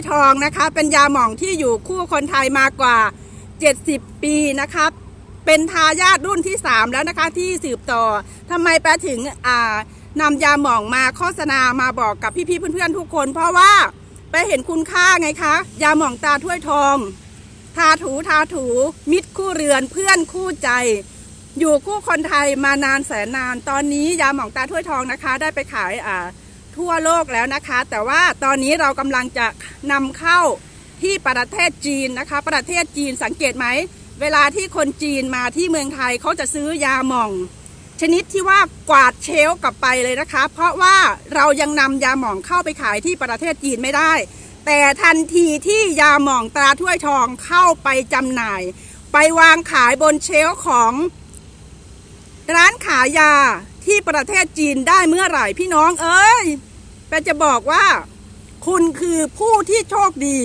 วยทองนะคะ เป็นยาหม่องที่อยู่คู่คนไทยมากว่า 70 ปีนะคะเป็นทายาทรุ่นที่ 3 แล้วนะคะที่สืบต่อทำไมแปถึงอ่านำยาหม่องมาโฆษณามาบอกกับพี่ๆเพื่อนๆทุกคน เพราะว่าไปเห็นคุณค่าไงคะ ยาหม่องตาถ้วยทอง ทาถูทาถู มิตรคู่เรือนเพื่อนคู่ใจ อยู่คู่คนไทยมานานแสนนาน ตอนนี้ยาหม่องตาถ้วยทองนะคะ ได้ไปขายอ่า ทั่วโลกแล้วนะคะ แต่ว่าตอนนี้เรากำลังจะนำเข้าที่ประเทศจีนนะคะ ประเทศจีนสังเกตไหม เวลาที่คนจีนมาที่เมืองไทยเขาจะซื้อยาหม่อง ชนิดที่ว่ากวาดเชลกลับไปเลยนะคะ เพราะว่าเรายังนำยาหม่องเข้าไปขายที่ประเทศจีนไม่ได้ แต่ทันทีที่ยาหม่องตราถ้วยทองเข้าไปจำหน่าย ไปวางขายบนเชลของร้านขายยาที่ประเทศจีนได้เมื่อไหร่พี่น้องเอ้ยแปจะบอกว่า คุณคือผู้ที่โชคดี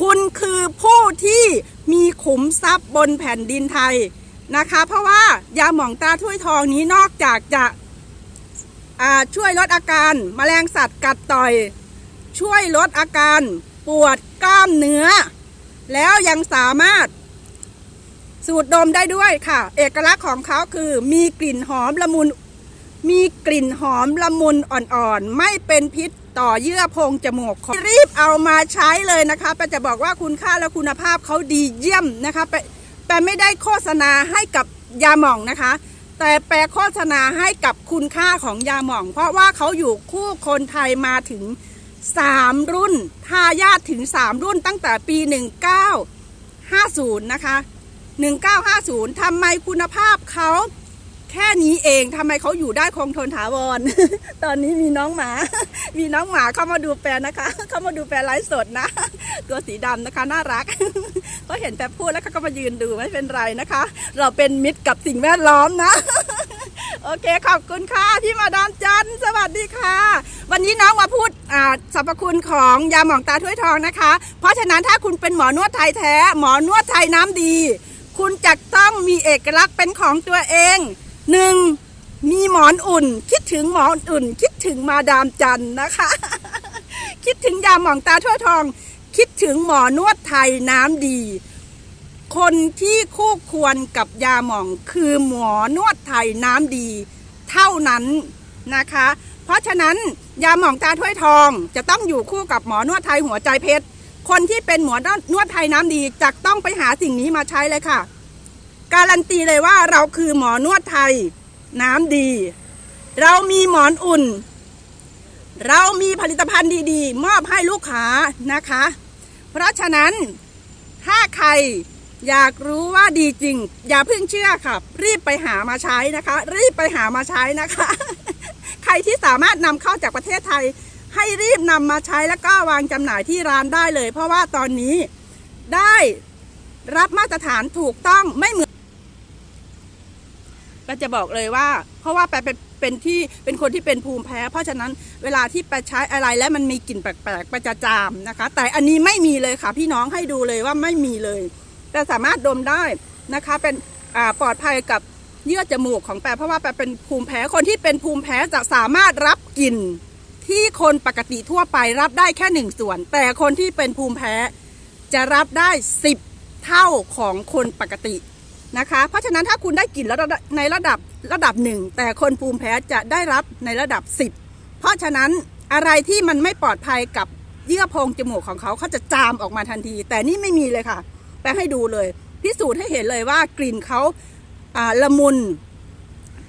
คุณคือผู้ที่มีขุมทรัพย์บนแผ่นดินไทยนะคะ เพราะว่ายาหม่องตาถ้วยทองนี้นอกจากจะช่วยลดอาการแมลงสัตว์กัดต่อย ช่วยลดอาการปวดกล้ามเนื้อ แล้วยังสามารถ สูดดมได้ด้วยค่ะ เอกลักษณ์ของเขาคือมีกลิ่นหอมละมุน มีกลิ่นหอมละมุนอ่อนๆ ไม่เป็นพิษต่อเยื่อโพรงจมูกขอรีบเอามาใช้เลยนะคะแปจะบอกว่าคุณค่าและคุณภาพเขาดีเยี่ยมนะคะแปแปไม่ได้โฆษณาให้กับยาหม่องนะคะ แต่แปลโฆษณาให้กับคุณค่าของยาหม่อง เพราะว่าเขาอยู่คู่คนไทยมาถึง 3 รุ่นทายาทถึง 3 รุ่นตั้งแต่ปี 1950 นะคะ 1950 ทำไมคุณภาพเขา แค่นี้เองทำไมเขาอยู่ได้คงทนถาวร ตอนนี้มีน้องหมา มีน้องหมาเข้ามาดูแปลนะคะ เข้ามาดูแปลไลฟ์สดนะ ตัวสีดำนะคะน่ารักก็เห็นแปลพูดแล้วเขาก็มายืนดูไม่เป็นไรนะคะ เราเป็นมิตรกับสิ่งแวดล้อมนะ โอเคขอบคุณค่ะพี่มาดามจันสวัสดีค่ะ วันนี้น้องมาพูดสรรพคุณของยาหมองตาถ้วยทองนะคะ เพราะฉะนั้นถ้าคุณเป็นหมอนวดไทยแท้ หมอนวดไทยน้ำดี คุณจะต้องมีเอกลักษณ์เป็นของตัวเอง หนึ่งมีหมอนอุ่น คิดถึงหมอนอุ่น คิดถึงมาดามจันนะคะ คิดถึงยาหมองตาถ้วยทอง คิดถึงหมอนวดไทยน้ำดี คนที่คู่ควรกับยาหม่องคือหมอนวดไทยน้ำดี เท่านั้นนะคะ เพราะฉะนั้นยาหม่องตาถ้วยทองจะต้องอยู่คู่กับหมอนวดไทยหัวใจเพชรคนที่เป็นหมอนวดไทยน้ำดีจะต้องไปหาสิ่งนี้มาใช้เลยค่ะ การันตีเลยว่าเราคือหมอนวดไทย น้ำดี เรามีหมอนอุ่น เรามีผลิตภัณฑ์ดีๆ มอบให้ลูกค้านะคะ เพราะฉะนั้นถ้าใครอยากรู้ว่าดีจริง อย่าเพิ่งเชื่อค่ะ รีบไปหามาใช้นะคะ รีบไปหามาใช้นะคะ ใครที่สามารถนำเข้าจากประเทศไทย ให้รีบนำมาใช้แล้วก็วางจำหน่ายที่ร้านได้เลย เพราะว่าตอนนี้ได้รับมาตรฐานถูกต้องไม่เหมือน ก็จะบอกเลยว่า เพราะว่าแปเป็นเป็นที่เป็นคนที่เป็นภูมิแพ้ เพราะฉะนั้นเวลาที่ไปใช้อะไรแล้วมันมีกลิ่นแปลกๆประจะจามนะคะ แต่อันนี้ไม่มีเลยค่ะ พี่น้องให้ดูเลยว่าไม่มีเลย แต่สามารถดมได้นะคะ เป็นปลอดภัยกับเยื่อจมูกของแปลเพราะว่าแปเป็นภูมิแพ้คนที่เป็นภูมิแพ้จะสามารถรับกลิ่นที่คนปกติทั่วไปรับได้แค่หนึ่งส่วน แต่คนที่เป็นภูมิแพ้จะรับได้สิบเท่าของคนปกติ นะคะ เพราะฉะนั้นถ้าคุณได้กลิ่นในระดับระดับหนึ่งแต่คนภูมิแพ้จะได้รับในระดับ 10 เพราะฉะนั้นอะไรที่มันไม่ปลอดภัยกับเยื่อโพรงจมูกของเขาเขาจะจามออกมาทันที แต่นี่ไม่มีเลยค่ะแปลให้ดูเลย พิสูจน์ให้เห็นเลยว่ากลิ่นเขาละมุน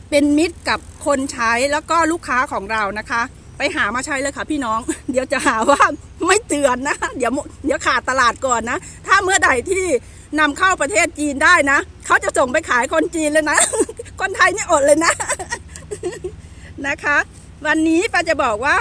เป็นมิตรกับคนใช้แล้วก็ลูกค้าของเรานะคะ ไปหามาใช้เลยค่ะพี่น้อง เดี๋ยวจะหาว่าไม่เตือนนะ เดี๋ยวเดี๋ยวขาดตลาดก่อนนะ ถ้าเมื่อใดที่นำเข้าประเทศจีนได้นะ เขาจะส่งไปขายคนจีนเลยนะ คนไทยนี่อดเลยนะนะคะ วันนี้ป้าจะบอกว่า